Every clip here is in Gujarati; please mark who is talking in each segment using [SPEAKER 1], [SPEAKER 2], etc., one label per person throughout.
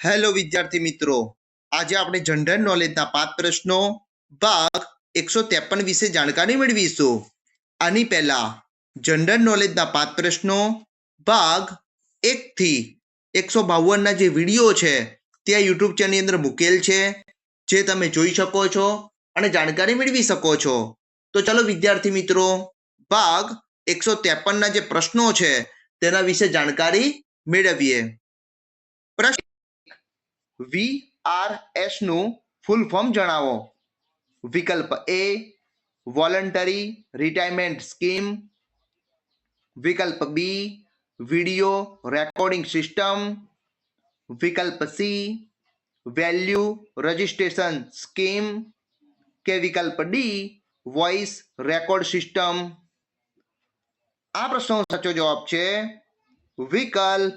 [SPEAKER 1] હેલો વિદ્યાર્થી મિત્રો, આજે આપણે જનરલ નોલેજના પાંચ પ્રશ્નો, ભાગ એકસો ત્રેપન વિશે જાણકારી મેળવીશું. આની પહેલા જનરલ નોલેજના પાંચ પ્રશ્નો, ભાગ એકથી એકસો બાવનના જે વીડિયો છે, તે આ યુટ્યુબ ચેનલની અંદર મૂકેલ છે, જે તમે જોઈ શકો છો અને જાણકારી મેળવી શકો છો. તો ચાલો વિદ્યાર્થી મિત્રો, ભાગ એકસો ત્રેપનના જે પ્રશ્નો છે, તેના વિશે જાણકારી મેળવીએ. પ્રશ્ન વીઆરએસનું ફૂલ ફોર્મ જણાવો. વિકલ્પ એ વોલન્ટરી રિટાયરમેન્ટ સ્કીમ વિકલ્પ બી વિડિયો રેકોર્ડિંગ સિસ્ટમ વિકલ્પ સી વેલ્યુ રજિસ્ટ્રેશન સ્કીમ કે વિકલ્પ ડી વોઇસ રેકોર્ડ સિસ્ટમ આ પ્રશ્નનો સાચો જવાબ છે વિકલ્પ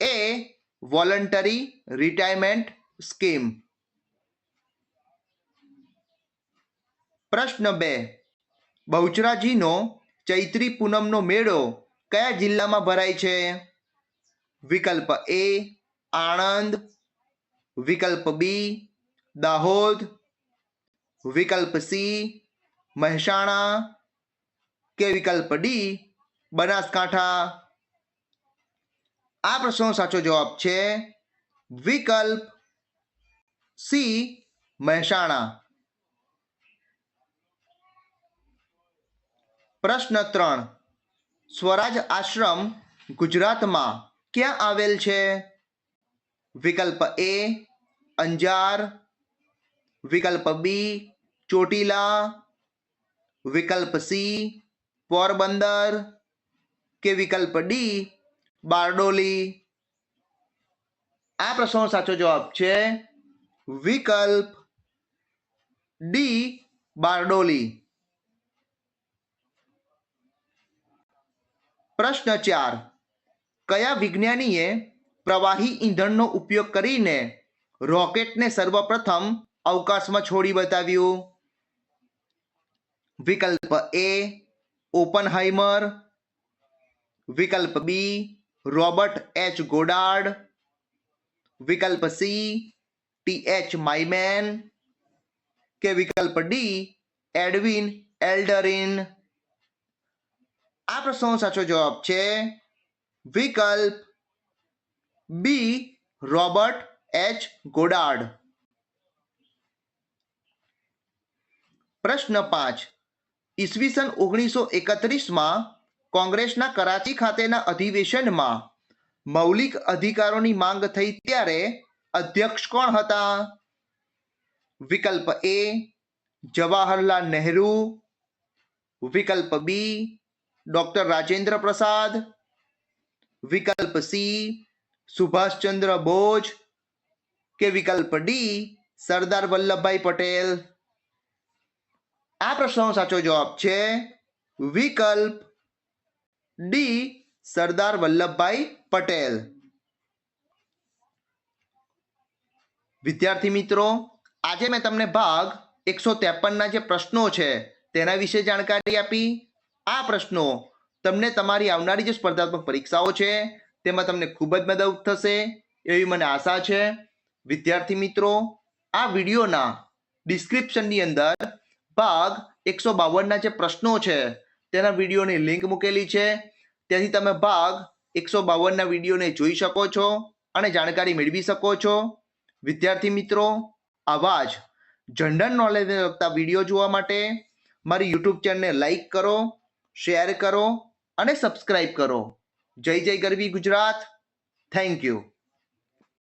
[SPEAKER 1] એ વોલન્ટરી રિટાયરમેન્ટ સ્કીમ પ્રશ્ન બે. બહુચરાજીનો ચૈત્રી પૂનમનો મેળો કયા જિલ્લામાં ભરાય છે? વિકલ્પ એ, આણંદ. વિકલ્પ બી, દાહોદ. વિકલ્પ સી, મહેસાણા. કે વિકલ્પ ડી, બનાસકાંઠા. આ પ્રશ્નનો સાચો જવાબ છે વિકલ્પ સી, મહેસાણા. પ્રશ્ન ત્રણ, સ્વરાજ આશ્રમ ગુજરાતમાં ક્યાં આવેલ છે? વિકલ્પ એ, અંજાર. વિકલ્પ બી, ચોટીલા. વિકલ્પ સી, પોરબંદર. કે વિકલ્પ ડી બારડોલી. આ પ્રશ્નનો સાચો જવાબ છે વિકલ્પ ડી બારડોલી. પ્રશ્ન ચાર, કયા વિજ્ઞાનીએ પ્રવાહી ઈંધણનો ઉપયોગ કરીને રોકેટને સર્વપ્રથમ અવકાશમાં છોડી બતાવ્યું? વિકલ્પ એ ઓપનહાઇમર વિકલ્પ બી રોબર્ટ એચ ગોડાર્ડ, વિકલ્પ સી, ટી એચ માઇમેન કે વિકલ્પ ડી, એડવિન એલ્ડરિન. આ પ્રશ્નનો સાચો જવાબ છે વિકલ્પ બી, રોબર્ટ એચ ગોડાર્ડ. પ્રશ્ન પાંચ. ઈસવીસન ઓગણીસો એકત્રીસમાં કોંગ્રેસના કરાચી ખાતેના અધિવેશનમાં મૌલિક અધિકારોની માંગ થઈ ત્યારે અધ્યક્ષ કોણ હતા? વિકલ્પ એ, જવાહરલાલ નહેરુ. વિકલ્પ બી, ડોક્ટર રાજેન્દ્ર પ્રસાદ. વિકલ્પ સી, સુભાષચંદ્ર બોઝ કે વિકલ્પ ડી, સરદાર વલ્લભભાઈ પટેલ? આ પ્રશ્નનો સાચો જવાબ છે વિકલ્પ ડી, સરદાર વલ્લભભાઈ પટેલ. વિદ્યાર્થી મિત્રો, આજે મેં તમને ભાગ એકસો ત્રેપનના જે પ્રશ્નો છે, તેના વિશે જાણકારી આપી. આ પ્રશ્નો તમને તમારી આવનારી જે સ્પર્ધાત્મક પરીક્ષાઓ છે, તેમાં તમને ખૂબ જ મદદ થશે એવી મને આશા છે. વિદ્યાર્થી મિત્રો, આ વિડીયોના ડિસ્ક્રિપ્શનની અંદર ભાગ એકસો બાવનના જે પ્રશ્નો છે તેના વિડીયોની લિંક મૂકેલી છે. ત્યાંથી તમે ભાગ એકસો બાવનના વિડીયોને જોઈ શકો છો અને જાણકારી મેળવી શકો છો. વિદ્યાર્થી મિત્રો, આવા જ જનરલ નોલેજને લગતા વીડિયો જોવા માટે મારી યુટ્યુબ ચેનલને લાઈક કરો શેર કરો અને સબસ્ક્રાઈબ કરો. જય જય ગરવી ગુજરાત. Thank you